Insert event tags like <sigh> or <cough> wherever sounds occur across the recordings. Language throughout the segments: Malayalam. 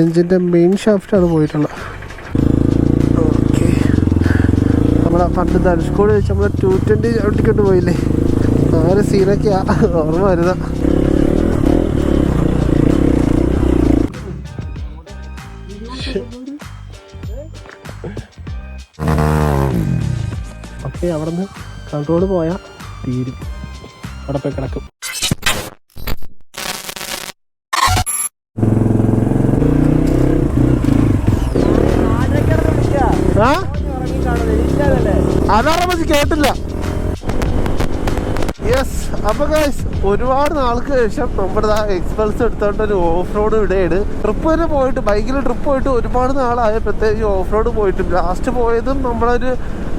എഞ്ചിന്റെ മെയിൻ ഷാഫ്റ്റാണ് പോയിട്ടുള്ളത്. ഓക്കെ നമ്മൾ പണ്ട് ധനുഷ്കോട് വെച്ച് നമ്മൾ ടു ട്വന്റി ചവിട്ടിക്കൊണ്ട് പോയില്ലേ? ആ ഒരു സീനൊക്കെയാ ഓർമ്മ വരുന്ന ഓക്കെ <laughs> അവിടെ നിന്ന് കൺട്രോൾ പോയാൽ തീരും. അവിടെ പോയി കിടക്കും. കേട്ടില്ല യെസ് അപ്പൊ ഗൈസ് ഒരുപാട് നാൾക്ക് ശേഷം നമ്മുടെ എക്സ്പൾസ് എടുത്തോണ്ട് ഒരു ഓഫ് റോഡ് ഇവിടെയാണ്. ട്രിപ്പ് വരെ പോയിട്ട് ബൈക്കിൽ ട്രിപ്പ് പോയിട്ട് ഒരുപാട് നാളായ പ്രത്യേകിച്ച് ഓഫ് റോഡ് പോയിട്ടും ലാസ്റ്റ് പോയതും നമ്മളൊരു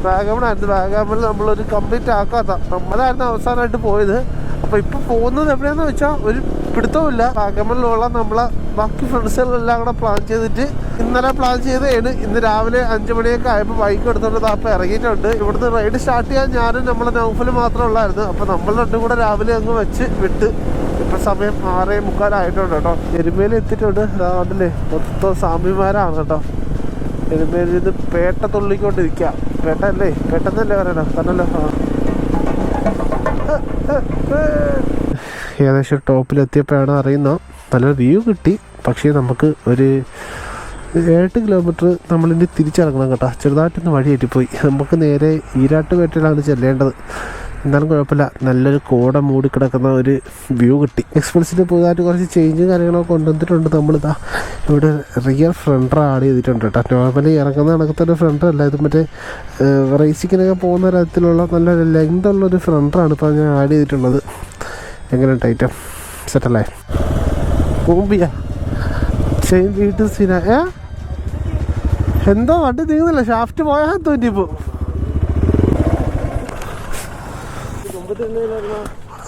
വാഗമണായിരുന്നു വാഗമണിൽ നമ്മളൊരു കംപ്ലീറ്റ് ആക്കാത്ത നമ്മളായിരുന്നു അവസാനമായിട്ട് പോയത്. അപ്പൊ ഇപ്പൊ പോകുന്നത് എവിടെയാന്ന് വെച്ചാൽ ഒരു പിടുത്തവുമില്ല. വാഗമണിലുള്ള നമ്മളെ ബാക്കി ഫ്രണ്ട്സുകളെല്ലാം കൂടെ പ്ലാൻ ചെയ്തിട്ട് ഇന്നലെ പ്ലാൻ ചെയ്തതാണ്. ഇന്ന് രാവിലെ അഞ്ചു മണിയൊക്കെ ആയപ്പോൾ ബൈക്ക് എടുത്തോണ്ട് താപ്പം ഇറങ്ങിയിട്ടുണ്ട്. ഇവിടുന്ന് റൈഡ് സ്റ്റാർട്ട് ചെയ്യാൻ ഞാനും നമ്മളെ നൗഫൽ മാത്രമേ ഉള്ളായിരുന്നു. അപ്പൊ നമ്മൾ രണ്ടും കൂടെ രാവിലെ അങ്ങ് വെച്ച് വിട്ട് ഇപ്പൊ സമയം ആറേ മുക്കാലായിട്ടുണ്ട് കേട്ടോ. എരുമേലി എത്തിയിട്ടുണ്ട്. രാവിലെ മൊത്തം സ്വാമിമാരാണ് കേട്ടോ. എരുമേലിൽ ഇത് പേട്ട തുള്ളിക്കൊണ്ടിരിക്കുക പേട്ട അല്ലേ? പേട്ടെന്നല്ലേ പറയണോ? തന്നല്ലോ ആ. ഏകദേശം ടോപ്പിലെത്തിയപ്പോഴാണ് അറിയുന്നത്. നല്ല വ്യൂ കിട്ടി. പക്ഷേ നമുക്ക് ഒരു ഏഴെട്ട് കിലോമീറ്റർ നമ്മളിനി തിരിച്ചിറങ്ങണം കേട്ടോ. ചെറുതായിട്ടൊന്ന് വഴി തെറ്റിപ്പോയി. നമുക്ക് നേരെ ഈരാട്ടുപേട്ടയിലാണ് ചെല്ലേണ്ടത്. എന്നാലും കുഴപ്പമില്ല. നല്ലൊരു കോട മൂടിക്കിടക്കുന്ന ഒരു വ്യൂ കിട്ടി. എക്സ്പ്രസിൽ പുതുതായിട്ട് കുറച്ച് ചേഞ്ചും കാര്യങ്ങളൊക്കെ കൊണ്ടുവന്നിട്ടുണ്ട് നമ്മളിതാ. ഇവിടെ റിയർ ഫ്രണ്ടർ ആഡ് ചെയ്തിട്ടുണ്ട് കേട്ടോ. നോർമലി ഇറങ്ങുന്ന കണക്കത്തെ ഫ്രണ്ടർ അല്ല. ഇത് മറ്റേ റേസിങ്ങിനൊക്കെ പോകുന്ന തരത്തിലുള്ള നല്ലൊരു ലെങ്ത് ഉള്ളൊരു ഫ്രണ്ടറാണ് ഇപ്പോൾ ഞാൻ ആഡ് ചെയ്തിട്ടുള്ളത്. എങ്ങനെയുണ്ട് ഐറ്റം സെറ്റല്ലേ കൂമ്പിയ ചെയിൻ വീട്ട് സീന ഏ? എന്തോ വണ്ടി നീങ്ങുന്നില്ല? ഷാഫ്റ്റ് പോയാൽ തോറ്റിപ്പോ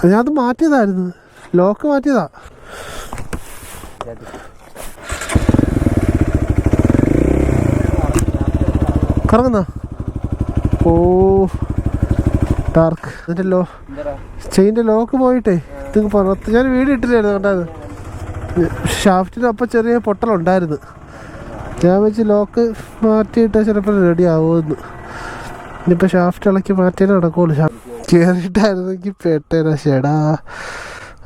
ഞാനത് മാറ്റിയതായിരുന്നു. ലോക്ക് മാറ്റിയതാ. കറങ്ങുന്ന? ഓ ഡാർക്ക് അതിന്റെ ലോ ചെയിന്റെ ലോക്ക് പോയിട്ടേ. ഇത് പുറത്ത് ഞാൻ വീട് ഇട്ടില്ലായിരുന്നു കണ്ടായത് ഷാഫ്റ്റിന് അപ്പം ചെറിയ പൊട്ടലുണ്ടായിരുന്നു. ഞാൻ വെച്ച് ലോക്ക് മാറ്റിയിട്ട് ചിലപ്പോൾ റെഡി ആവുമെന്ന്. ഇനിയിപ്പോൾ ഷാഫ്റ്റ് ഇളക്കി മാറ്റിയാലേ നടക്കുള്ളൂ. കയറിയിട്ടായിരുന്നെങ്കിൽ പെട്ടേനാ ചേടാ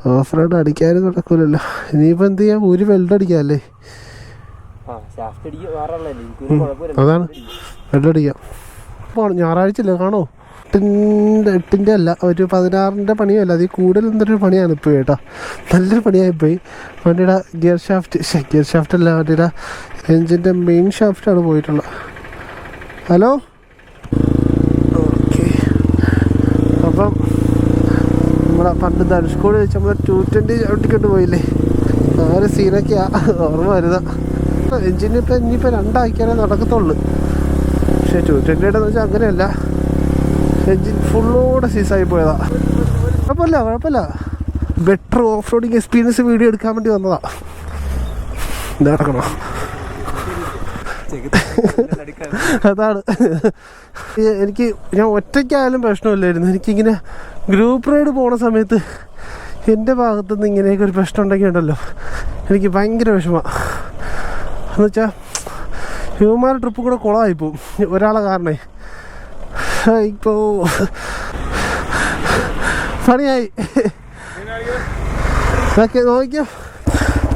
ഓഫ് റോഡ് അടിക്കാനും നടക്കൂലല്ലോ. ഇനിയിപ്പോൾ എന്ത് ചെയ്യാം? ഒരു വെൽഡ് അടിക്കാമല്ലേ അതാണ്. വെൽഡ് അടിക്കാം. ഞായറാഴ്ച കാണോ എട്ടിന്റെ എട്ടിന്റെ അല്ല ഒരു പതിനാറിന്റെ പണിയല്ല അതിൽ കൂടുതൽ എന്തൊരു പണിയാണ് ഇപ്പോൾ കേട്ടോ. നല്ലൊരു പണിയായിപ്പോയി. വണ്ടിയുടെ ഗിയർ ഷാഫ്റ്റ് ഗിയർ ഷാഫ്റ്റ് അല്ല വണ്ടിയുടെ എഞ്ചിന്റെ മെയിൻ ഷാഫ്റ്റാണ് പോയിട്ടുള്ളത്. ഹലോ? ഓക്കെ. അപ്പം നമ്മളെ പണ്ട് ധനുഷ്കോട് വെച്ച് നമ്മൾ ടു ട്വന്റി ചവിട്ടിക്കൊണ്ട് പോയില്ലേ? ആ ഒരു സീനൊക്കെയാ ഓർമ്മ വരുന്ന എഞ്ചിനിപ്പോൾ ഇനിയിപ്പോൾ രണ്ടാക്കിയാലേ നടക്കത്തുള്ളൂ. പക്ഷേ ടു ട്വന്റിയുടെ എന്ന് വെച്ചാൽ അങ്ങനെയല്ല. എഞ്ചിൻ ഫുള്ളോടെ സീസായി പോയതാ. കുഴപ്പമില്ല കുഴപ്പമില്ല. Better off roading experience video എടുക്കാൻ വേണ്ടി വന്നതാ. ഇതാക്കണോ അതാണ്. എനിക്ക് ഞാൻ ഒറ്റയ്ക്കായാലും പ്രശ്നമില്ലായിരുന്നു. എനിക്കിങ്ങനെ ഗ്രൂപ്പ് റൈഡ് പോണ സമയത്ത് എന്റെ ഭാഗത്തു നിന്ന് ഇങ്ങനെയൊക്കെ ഒരു പ്രശ്നം ഉണ്ടെങ്കിൽ ഉണ്ടല്ലോ എനിക്ക് ഭയങ്കര വിഷമമാണ് എന്നുവെച്ചാൽ ഹ്യൂമാൻ ട്രിപ്പ് കൂടെ കുളമായി പോവും ഒരാളെ കാരണേ. ഇപ്പോ പണിയായി ഓക്കെ നോക്കിയോ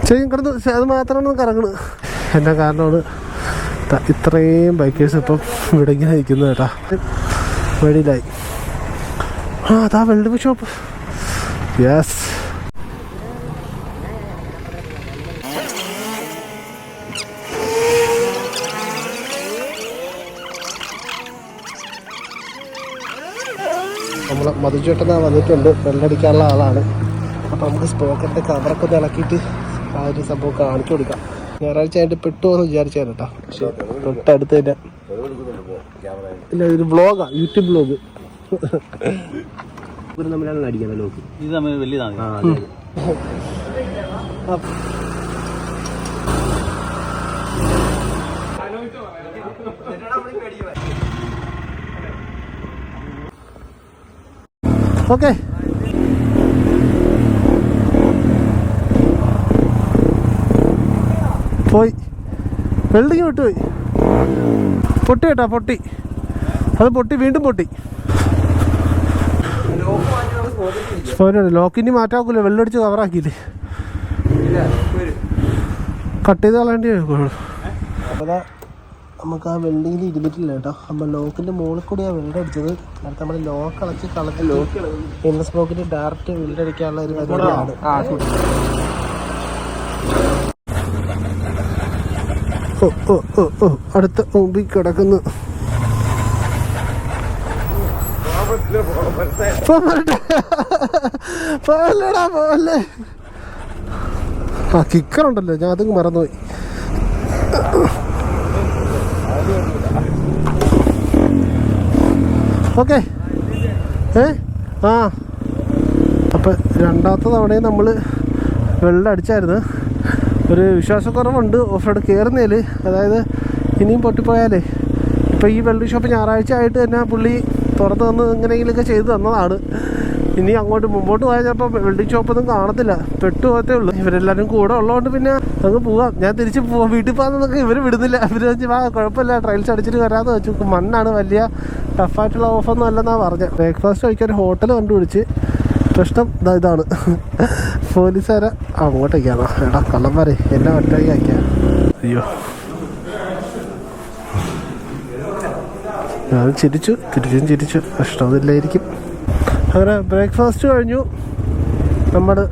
ചെയ്യും കിടന്ന് അത് മാത്രമാണ് കറങ്ങണ് എന്റെ കാരണമാണ് ഇത്രയും ബൈക്കേഴ്സ് ഇപ്പം ഇവിടെ ഇങ്ങനെ നിൽക്കുന്നത് കേട്ടാ വെളിയിലായി ആ അതാ വെൽഡ് ഷോപ്പ് യെസ് നമ്മൾ മധുചേട്ടന വന്നിട്ടുണ്ട്. വെള്ളടിക്കാനുള്ള ആളാണ്. അപ്പോൾ നമുക്ക് സ്പോക്കറ്റ് കവറൊക്കെ ഒന്ന് ഇളക്കിയിട്ട് ആ ഒരു സംഭവം കാണിച്ചു കൊടുക്കാം. ഞായറാഴ്ച ആയിട്ട് പെട്ടുവെന്ന് വിചാരിച്ചാണ് കേട്ടോ പക്ഷേ തൊട്ടടുത്ത് തന്നെ. ഇല്ല ഇതൊരു ബ്ലോഗാ യൂട്യൂബ് ബ്ലോഗ് ഇവർ തമ്മിലാണ് അടിക്കുന്നത് ലോക്ക്. ഇത് തമ്മിൽ വലിയതാണ്? ഓക്കെ. പോയി. വെൽഡിങ് വിട്ടുപോയി പൊട്ടി കേട്ടാ പൊട്ടി. അത് പൊട്ടി വീണ്ടും പൊട്ടി. പോരാണ് ലോക്കിനി മാറ്റാക്കൂല വെള്ളടിച്ച് കവറാക്കിയില്ലേ കട്ട് ചെയ്ത് കളയേണ്ടി നമുക്ക് ആ വെൽഡിങ്ങിൽ ഇരുന്നിട്ടില്ല കേട്ടോ. അപ്പം ലോക്കിന്റെ മുകളിൽ കൂടി ആ വെൽഡ് അടിച്ചത്. നേരത്തെ നമ്മൾ ലോക്ക് അളച്ച് കളഞ്ഞ ലോക്ക് ഇൻഡസ് ബ്ലോക്കിന് ഡയറക്റ്റ് വെൽഡ് അടിക്കാനുള്ള ഒരു പരിപാടിയാണ് അടുത്ത മുമ്പിൽ കിടക്കുന്നു. ആ കിക്കറുണ്ടല്ലോ ഞാൻ അതും മറന്നുപോയി. ഓക്കെ. ഏ? ആ. അപ്പം രണ്ടാമത്തെ തവണയും നമ്മൾ വെള്ളം അടിച്ചായിരുന്നു. ഒരു വിശ്വാസക്കുറവുണ്ട് ഓഫ് റോഡ് കയറുന്നതിൽ അതായത് ഇനിയും പൊട്ടിപ്പോയാലേ. ഇപ്പോൾ ഈ വെൽഡിംഗ് ഷോപ്പ് ഞായറാഴ്ച ആയിട്ട് തന്നെ പുള്ളി തുറന്ന് തന്ന് എങ്ങനെയെങ്കിലുമൊക്കെ ചെയ്തു തന്നതാണ്. ഇനി അങ്ങോട്ട് മുമ്പോട്ട് പോയാൽ ചിലപ്പോൾ വെൽഡിംഗ് ഷോപ്പൊന്നും കാണത്തില്ല. പെട്ടു പോകത്തേ ഉള്ളൂ. ഇവരെല്ലാവരും കൂടെ ഉള്ളതുകൊണ്ട് പിന്നെ അങ്ങ് പോവാം. ഞാൻ തിരിച്ച് പോവാം വീട്ടിൽ പോകാമെന്നൊക്കെ ഇവർ വിടുന്നില്ല. ഇവർ വെച്ച് വാ കുഴപ്പമില്ല. ട്രയൽസ് അടിച്ചിട്ട് വരാമെന്ന് വെച്ചു. മണ്ണാണ് വലിയ ടഫായിട്ടുള്ള ഓഫൊന്നും അല്ലെന്നാണ് പറഞ്ഞത് ബ്രേക്ക്ഫാസ്റ്റ് കഴിക്കാൻ ഹോട്ടൽ കണ്ടുപിടിച്ച് പ്രശ്നം ഇതാ ഇതാണ്. പോലീസുകാരെ അങ്ങോട്ടേക്കാണോ. എടാ കള്ളന്മാരെ എന്നെ ഒറ്റയ്ക്ക് ആക്കിയാ. അയ്യോ. ഞാൻ ചിരിച്ചു തിരിച്ചും ചിരിച്ചു. ഇഷ്ടമില്ലായിരിക്കും അങ്ങനെ ബ്രേക്ക്ഫാസ്റ്റ് കഴിഞ്ഞു. നമ്മുടെ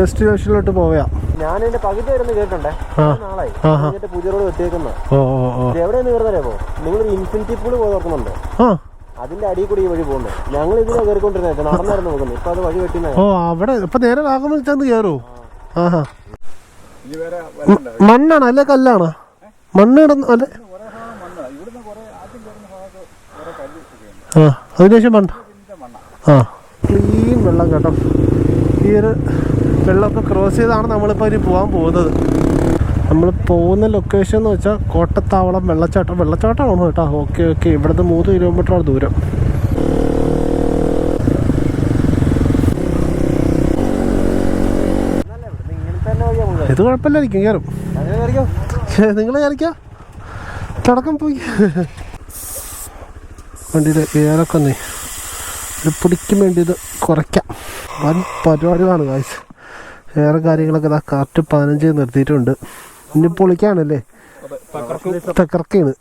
ഡെസ്റ്റിനേഷനിലോട്ട് പോയാ ഞാൻ എന്റെ പകുതി വരുന്ന നാളായി എന്നിട്ട് പുതിയ റോഡ് വെച്ചേക്കുന്നത് എവിടെയെന്ന് കയറുന്നറിയാമോ നിങ്ങളൊരു ഇൻഫിനിറ്റി പൂൾ പോയി നോക്കുന്നുണ്ട് ആ. അതിന്റെ അടിയിൽ കൂടി ഈ വഴി പോകുന്നു ഞങ്ങൾ ഇതിനെ കയറിക്കൊണ്ടിരുന്നത് നടന്നായിരുന്നു നോക്കുന്നത്. ഇപ്പൊ അത് വഴി വെട്ടി ഓ അവിടെ ഇപ്പൊ നേരെ വാഗമൺ ചെന്ന് കയറൂ ആഹാ. മണ്ണാണോ അല്ലെ കല്ലാണ്? മണ്ണ് കിടന്ന് അല്ലെ? ആ അതിനുശേഷം മണ്ണ്. ആ. ക്ലീൻ വെള്ളം കേട്ടോ. ഈ ഒരു വെള്ളമൊക്കെ ക്രോസ് ചെയ്താണ് നമ്മളിപ്പോൾ ഇനി പോകാൻ പോകുന്നത്. നമ്മൾ പോകുന്ന ലൊക്കേഷൻ എന്ന് വെച്ചാൽ കോട്ടത്താവളം വെള്ളച്ചാട്ടം. വെള്ളച്ചാട്ടമാണോ കേട്ടോ? ഓക്കെ ഓക്കെ ഇവിടുന്ന് മൂന്ന് കിലോമീറ്ററാണ് ദൂരം. ഇത് കുഴപ്പമില്ലായിരിക്കും കയറും നിങ്ങൾ കയറിക്കോ. തുടക്കം പോയി. വണ്ടിയുടെ ഏറൊക്കെ ഒന്നേ. ഒരു പൊടിക്കും വേണ്ടി ഇത് കുറയ്ക്കാം. വൻ പരിപാടി കാഴ്ച വേറെ കാര്യങ്ങളൊക്കെ ഇതാ കറക്റ്റ് പതിനഞ്ച് നിർത്തിയിട്ടുണ്ട്. ഇനി പൊളിക്കാണല്ലേ തകർക്കാണ്.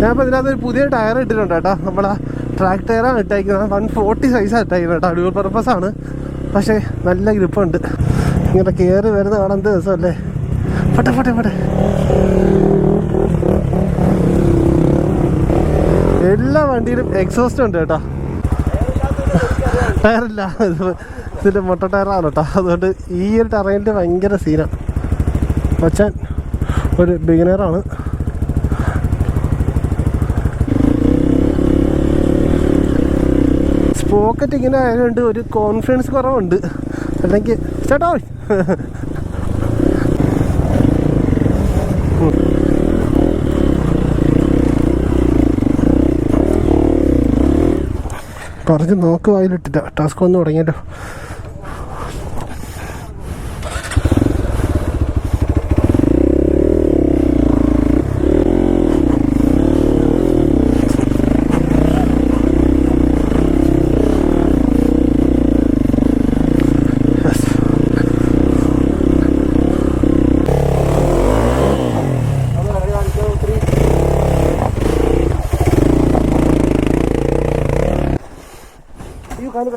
ഞാനിപ്പോൾ ഇതിനകത്ത് ഒരു പുതിയ ടയർ ഇട്ടിട്ടുണ്ട് കേട്ടോ. നമ്മളെ ട്രാക്ക് ടയറാണ് ഇട്ടേക്കുന്നത്. വൺ ഫോർട്ടി സൈസാണ് ഇട്ടേക്കുന്നത് കേട്ടോ. പർപ്പസ് ആണ്. പക്ഷേ നല്ല ഗ്രിപ്പുണ്ട് ഇങ്ങനെ കയറി വരുന്ന കാണാൻ എന്ത് രസമല്ലേ? പട്ടെ പട്ടെ പട്ടെ. എല്ലാ വണ്ടിയിലും എക്സോസ്റ്റ് ഉണ്ട് കേട്ടോ. ടയറില്ല. ഇതിന്റെ മൊട്ട ടയറാണ് കേട്ടോ. അതുകൊണ്ട് ഈ ഒരു ടറയിന്റെ ഭയങ്കര സീനാണ് മച്ചാൻ ഒരു ബിഗിനറാണ് സ്പോക്കറ്റ് ഇങ്ങനെ ആയതുകൊണ്ട് ഒരു കോൺഫിഡൻസ് കുറവുണ്ട്. അല്ലെങ്കിൽ ചേട്ടോ പറഞ്ഞ് നോക്ക് വായിലിട്ടില്ല. ടാസ്ക് ഒന്ന് തുടങ്ങിയല്ലോ. കാൽ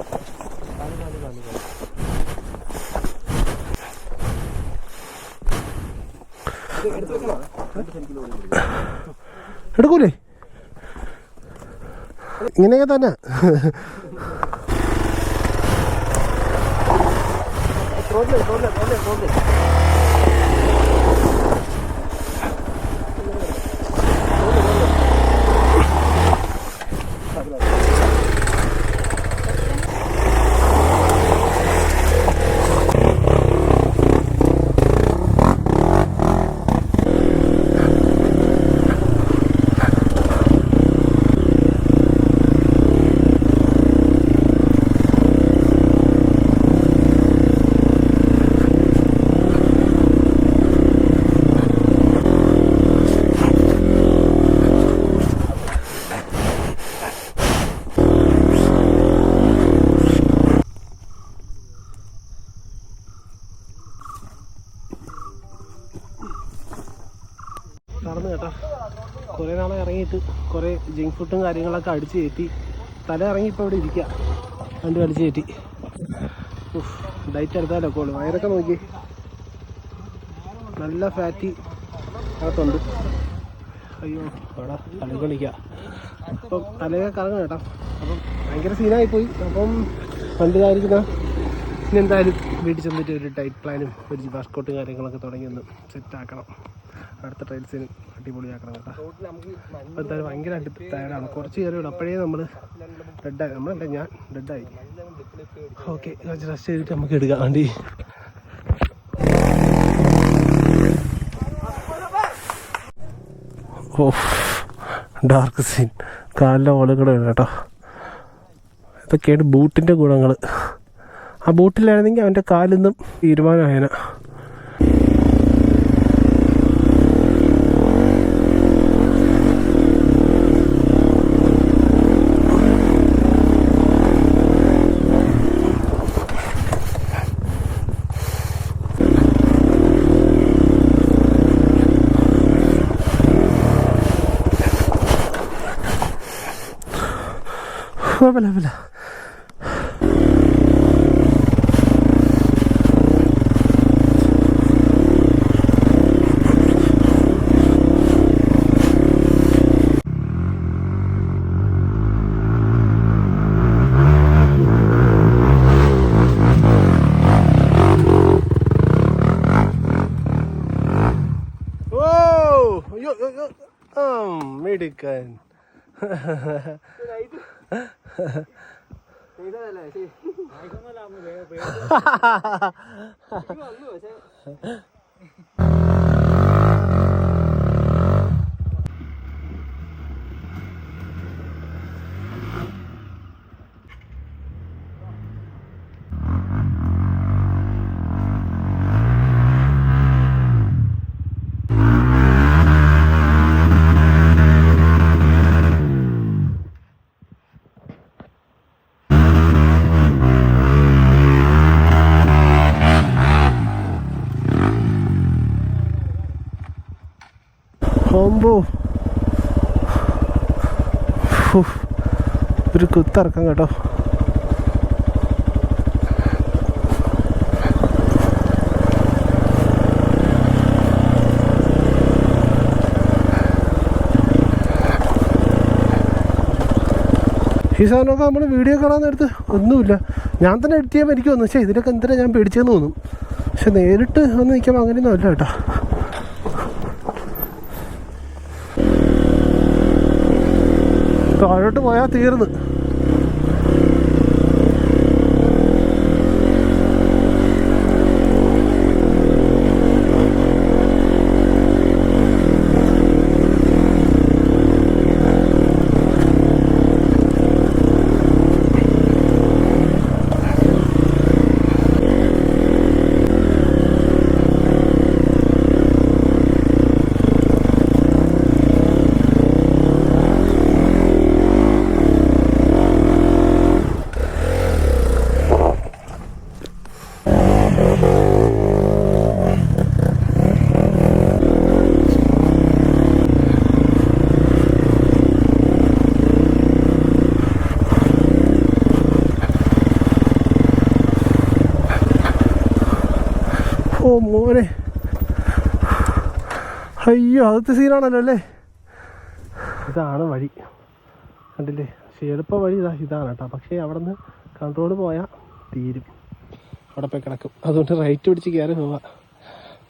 എടുക്കൂലേ? ഇങ്ങനെയൊക്കെ തന്നെ. റോഡിൽ റോഡിൽ റോഡിൽ റോഡിൽ കുറേ നാളെ ഇറങ്ങിയിട്ട് കുറേ ഫുഡും കാര്യങ്ങളൊക്കെ അടിച്ച് കയറ്റി. തല ഇറങ്ങി ഇപ്പോൾ ഇവിടെ ഇരിക്കുക വണ്ടി അടിച്ചു കയറ്റി. ഡയറ്റ് എടുത്താലൊക്കെ ഉള്ളു വയറൊക്കെ നോക്കി. നല്ല ഫാറ്റി അകത്തുണ്ട്. അയ്യോ അവിടെ തല കളിക്കുക അപ്പം തലയൊക്കെ കറങ്ങും കേട്ടോ. അപ്പം ഭയങ്കര സീനായി പോയി. അപ്പം വണ്ടിതായിരിക്കുന്ന ഇനി എന്തായാലും വീട്ടിൽ ചെന്നിട്ട് ഒരു ടൈറ്റ് പ്ലാനും ഒരു വർക്കൗട്ടും കാര്യങ്ങളൊക്കെ തുടങ്ങിയൊന്ന് സെറ്റാക്കണം അടുത്ത ട്രയൽസിന് അടിപൊളിയാക്കണം കേട്ടോ. എന്തായാലും ഭയങ്കര അടി ടയർഡാണ് കുറച്ച് കയറി അപ്പോഴേ നമ്മൾ ഡെഡായി നമ്മളല്ല ഞാൻ ഡെഡായി ഓക്കെ കുറച്ച് റെസ്റ്റ് ചെയ്തിട്ട് നമുക്ക് എടുക്കാം. വണ്ടി ഓ ഡാർക്ക് സീൻ കാലിലെ ഓളുകൾ കേട്ടോ. ഇതൊക്കെയാണ് ബൂട്ടിന്റെ ഗുണങ്ങൾ ആ ബൂട്ടിലായിരുന്നെങ്കിൽ അവന്റെ കാലിന്നും തീരുമാനമായന. Wala, wala. Whoa! Yo, yo, yo. Oh, medican. <laughs> കുഴപ്പമില്ല കുഴപ്പമില്ല ഓ അയ്യോ അയ്യോ ആ മിടുക്കൻ ഹോംബോ ഒരു കുത്തിറക്കം കേട്ടോ. ഈ സാധനമൊക്കെ നമ്മൾ വീഡിയോ കാണാൻ നേരത്ത് ഒന്നുമില്ല. ഞാൻ തന്നെ എഡിറ്റ് ചെയ്യാൻ എനിക്ക് പക്ഷേ ഇതിനൊക്കെ എന്തിനാണ് ഞാൻ പേടിച്ചതെന്ന് തോന്നും പക്ഷെ നേരിട്ട് വന്ന് നിൽക്കുമ്പോൾ അങ്ങനെയൊന്നും അല്ല കേട്ടോ. താഴോട്ട് പോയാൽ തീർന്ന് ഓ മോനെ അയ്യോ അതത്തെ സീനാണല്ലോ അല്ലേ? ഇതാണ് വഴി. കണ്ടില്ലേ? പക്ഷേ എളുപ്പ വഴി ഇതാ ഇതാണ് കേട്ടോ. പക്ഷേ അവിടെ നിന്ന് കൺട്രോൾ പോയാൽ തീരും. അവിടെ പോയി കിടക്കും. അതുകൊണ്ട് റൈറ്റ് പിടിച്ച് കയറി പോവാ.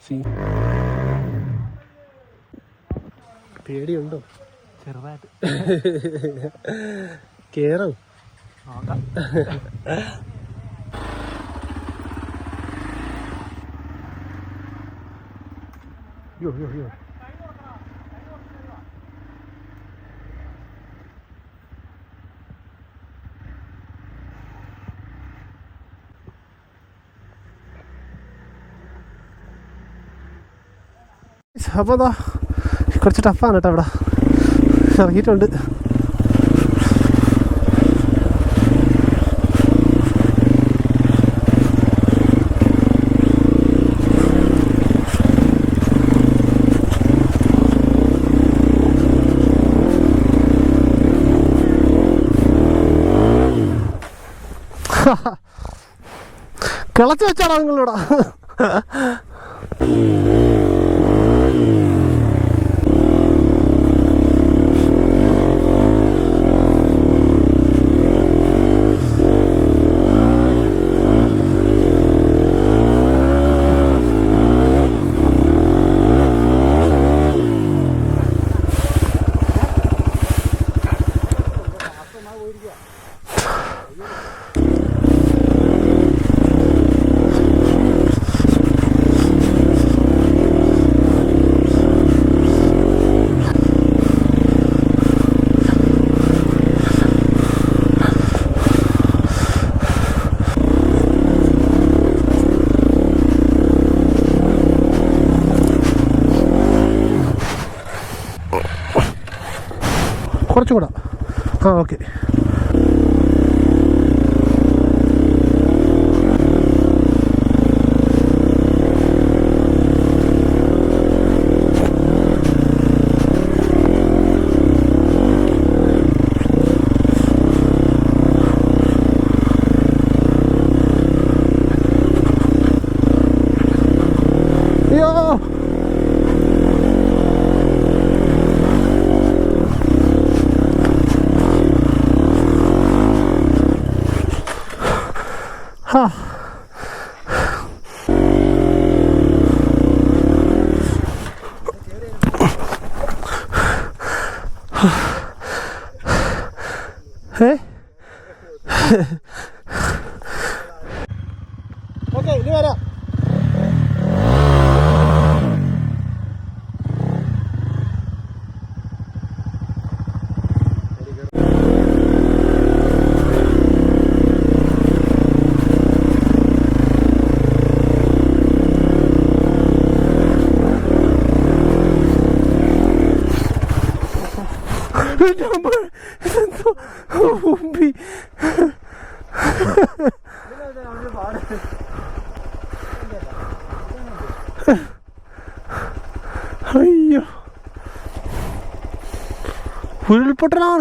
സീൻ. പേടിയുണ്ടോ? ചെറുതായിട്ട്. കേറും? യോ യോ യോ അപ്പോൾ അതാ കുറച്ച് ടഫാണ് കേട്ടോ അവിടെ. ഇറങ്ങിയിട്ടുണ്ട്. <laughs> കിളച്ച് വെച്ചാണോ നിങ്ങളിവിടെ? <laughs>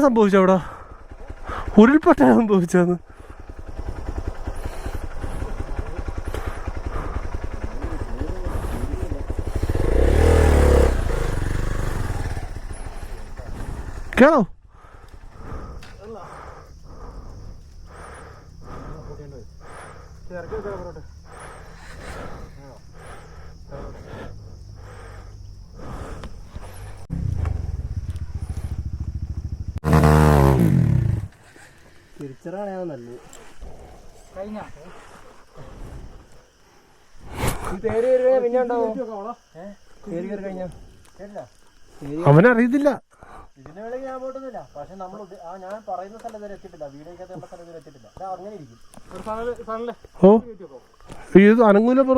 സംഭവിച്ചത് അവിടെ ഉരുൾപൊട്ടലാണ് സംഭവിച്ചത് കേളോ തിരിച്ചറിയാൻ നല്ലത്. കഴിഞ്ഞ? അവനറിയത്തില്ല ഇതിന്റെ വേളയിൽ ഞാൻ പോയിട്ടൊന്നുമില്ല. പക്ഷെ നമ്മൾ ആ ഞാൻ പറയുന്ന സ്ഥലം വരെ എത്തിയിട്ടില്ല. വീടിനകത്ത് സ്ഥലം വരെ എത്തിയിട്ടില്ല. അങ്ങനെ ഇരിക്കും. ഓ. ഇത് അനങ്ങൂല പറ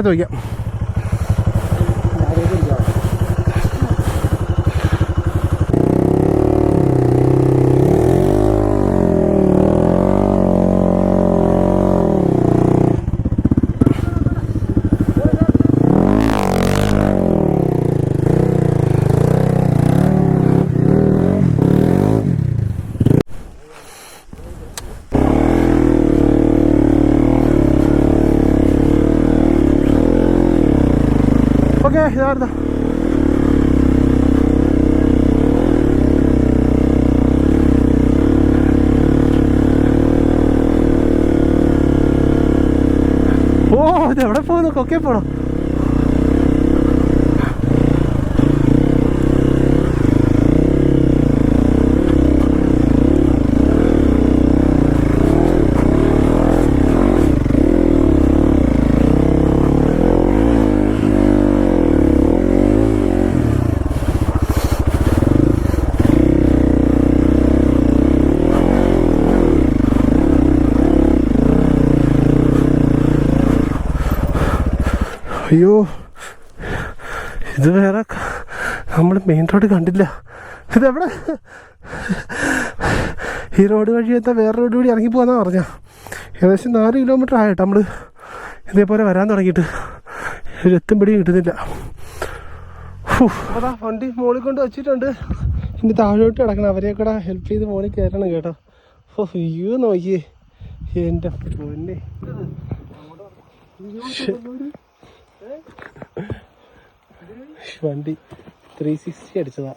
ഇപ്പുറത്ത് വയ്ക്കാം ഓക്കെ ഇതാ ഓ ഇത് എവിടെ പോകുന്നു കൊക്കെ പോണോ? അയ്യോ ഇത് വേറെ നമ്മൾ മെയിൻ റോഡ് കണ്ടില്ല. ഇതെവിടെ? ഈ റോഡ് വഴി എന്താ വേറെ റോഡ് വഴി ഇറങ്ങി പോകാന്നാ പറഞ്ഞ. ഏകദേശം നാല് കിലോമീറ്റർ ആയിട്ട് നമ്മൾ ഇതേപോലെ വരാൻ തുടങ്ങിയിട്ട്. എത്തും പിടിയും കിട്ടുന്നില്ല. അതാ വണ്ടി മുകളിൽ കൊണ്ട് വെച്ചിട്ടുണ്ട്. ഇനി താഴോട്ട് കിടക്കണം. അവരെ കൂടെ ഹെൽപ്പ് ചെയ്ത് മുകളിൽ കയറണം കേട്ടോ. ഓ അയ്യോ നോക്കിയേ എന്റെ പൊന്നെ. വണ്ടി ത്രീ സിക്സ്റ്റി അടിച്ചതാ.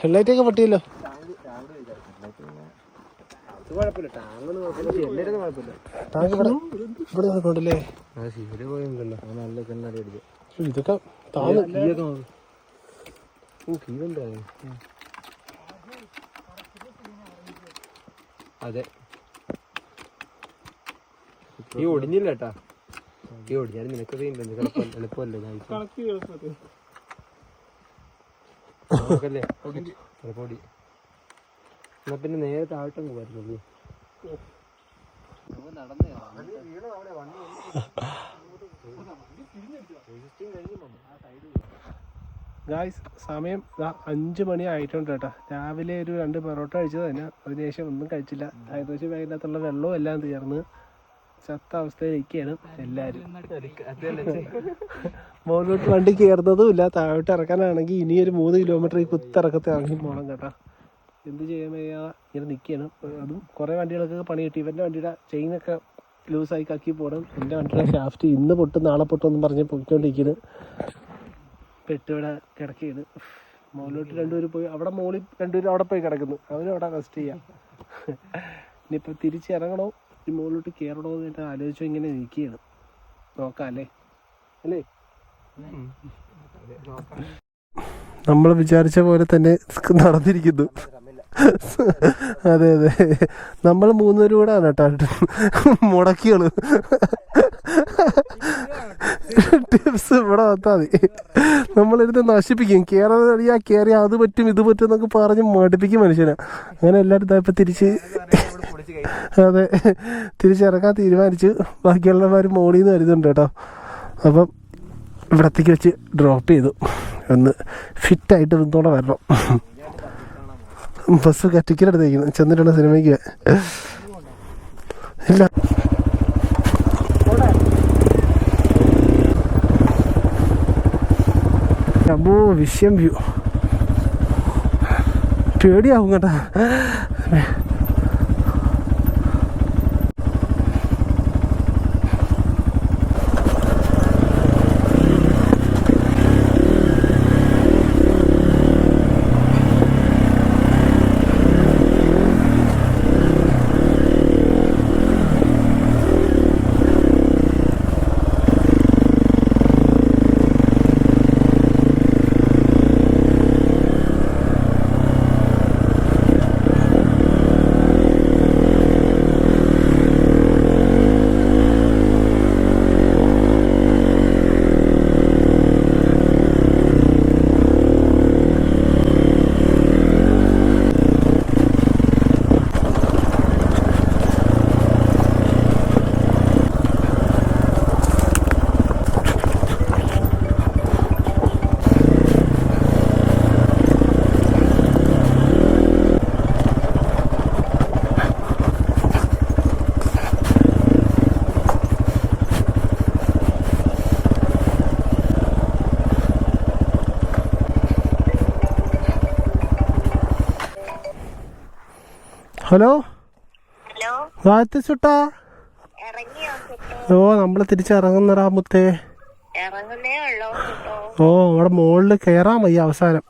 ഹെഡ്ലൈറ്റ് ഒക്കെ പൊട്ടിയല്ലോ. ടാങ്ക് ഇവിടെ ഇവിടെ നിൽക്കണ്ടല്ലേ ഇതൊക്കെ താന്ന് അതെ. ഈ ഒടിഞ്ഞില്ല കേട്ടാ ഈ ഒടിഞ്ഞാലും നിനക്ക് എളുപ്പം എളുപ്പമല്ലേ ഞാൻ നോക്കല്ലേ? ചിലപ്പോ ഒടി എന്നാ പിന്നെ നേരെ താഴോട്ടങ്ങ് വരുന്നുള്ളൂ <laughs> ഗായ്സ് സമയം അഞ്ച് മണി ആയിട്ടുണ്ട് കേട്ടോ. രാവിലെ ഒരു രണ്ട് പൊറോട്ട കഴിച്ചത് തന്നെ. അതിനുശേഷം ഒന്നും കഴിച്ചില്ല. ഏകദേശം അതിനകത്തുള്ള വെള്ളവും എല്ലാം തീർന്ന് ചത്ത അവസ്ഥയിലിരിക്കുകയാണ് എല്ലാവരും മുകളിലോട്ട് വണ്ടി കയറുന്നതും ഇല്ല. താഴോട്ട് ഇറക്കാനാണെങ്കിൽ ഇനി ഒരു മൂന്ന് കിലോമീറ്റർ ഈ കുത്തിറക്കത്തെ ഇറങ്ങി പോകണം കേട്ടോ. എന്ത് ചെയ്യാൻ വയ്യാതെ ഇങ്ങനെ നിൽക്കുകയാണ്. അതും കുറേ വണ്ടികൾക്കൊക്കെ പണി കിട്ടി. ഇവന്റെ വണ്ടിയുടെ ചെയിനൊക്കെ ലൂസായി കാക്കി പോകണം എന്റെ വണ്ടിയുടെ ഷാഫ്റ്റ് ഇന്ന് പൊട്ടും നാളെ പൊട്ടും എന്ന് പറഞ്ഞ് പൊയ്ക്കൊണ്ടിരിക്കുന്നു പെട്ടിവിടെ കിടക്കുകയാണ് മുകളിലോട്ട് രണ്ടുപേരും പോയി. അവിടെ മുകളിൽ രണ്ടുപേരും അവിടെ പോയി കിടക്കുന്നു. അവരും അവിടെ റെസ്റ്റ് ചെയ്യാം. ഇനിയിപ്പോൾ തിരിച്ചിറങ്ങണോ? ഈ മുകളിലോട്ട് കയറണോ എന്നിട്ട് ആലോചിച്ചു ഇങ്ങനെ നിൽക്കുകയാണ് നോക്കാം അല്ലേ? അല്ലേ നമ്മൾ വിചാരിച്ച പോലെ തന്നെ നടന്നിരിക്കുന്നു. അതെ അതെ. നമ്മൾ മൂന്നുപേരും കൂടെ ആണ് കേട്ടോ. മുടക്കികൾ <laughs> ടിപ്സ് ഇവിടെ വന്നാൽ മതി. നമ്മളിരുന്ന് നശിപ്പിക്കും. കയറിയാ കയറി അത് പറ്റും ഇത് പറ്റും എന്നൊക്കെ പറഞ്ഞ് മടുപ്പിക്കും മനുഷ്യനെ. അങ്ങനെ എല്ലാവരും ഇതായപ്പോൾ തിരിച്ച് <laughs> അതെ തിരിച്ചിറക്കാൻ തീരുമാനിച്ചു. ബാക്കിയുള്ളവർ മോളിൽ നിന്ന് വരുന്നുണ്ട് കേട്ടോ. അപ്പം ഇവിടത്തേക്ക് വെച്ച് ഡ്രോപ്പ് ചെയ്തു. ഒന്ന് ഫിറ്റായിട്ട് ഇന്നോടെ വരണം. <laughs> ബസ് ടിക്കറ്റ് എടുത്തേക്കുന്നു സിനിമയ്ക്ക്. ഇല്ല. അപ്പോ വിഷയം വ്യൂ പേടിയാവും കേട്ടാ. ഹലോ? കുട്ടോ ഓ നമ്മൾ തിരിച്ചിറങ്ങുന്നടാ മുത്തേ. ഓ അവിടെ മുകളിൽ കയറാൻ വയ്യ അവസാനം.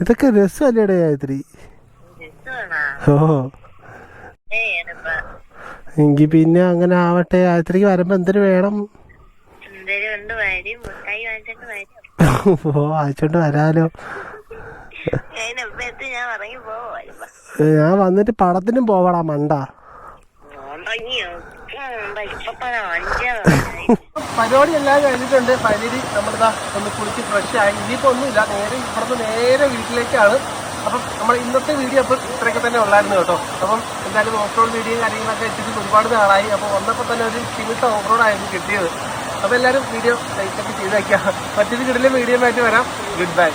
ഇതൊക്കെ രസമല്ലേടെ ഗായത്രി. ഓ. എങ്കിൽ പിന്നെ അങ്ങനെ ആവട്ടെ ഗായത്രിക്ക് വരുമ്പോ എന്തിനു വേണം? എന്തേലും ഉണ്ട് വരി? മുട്ടായി വാങ്ങിച്ചിട്ട് വരും. ഓ അയച്ചോണ്ട് വരാലോ. ഞാൻ വന്നിട്ട് പടത്തിനും പോവടാ മണ്ട. പരിപാടി എല്ലാം കഴിഞ്ഞിട്ടുണ്ട്. ഫൈനലി നമ്മളിതാ ഒന്ന് കുളിച്ച് ഫ്രഷ് ആയി. ഇനിയിപ്പോ ഒന്നുമില്ല. നേരെ ഇവിടുന്ന് നേരെ വീട്ടിലേക്കാണ്. അപ്പം നമ്മൾ ഇന്നത്തെ വീഡിയോ അപ്പം ഇത്രയൊക്കെ തന്നെ ഉള്ളായിരുന്നു കേട്ടോ. അപ്പം എന്തായാലും ഓഫ് റോഡ് വീഡിയോയും കാര്യങ്ങളൊക്കെ ഇട്ടിട്ട് ഒരുപാട് നാളായി. അപ്പോൾ വന്നപ്പോൾ തന്നെ ഒരു ചികിത്സ ഓഫ് റോഡ് ആയിരുന്നു കിട്ടിയത്. അപ്പോൾ എല്ലാവരും വീഡിയോ ലൈക്ക് ചെയ്ത് വയ്ക്കാം മറ്റൊരു കിടലും വീഡിയോ ആയിട്ട് വരാം. Good bye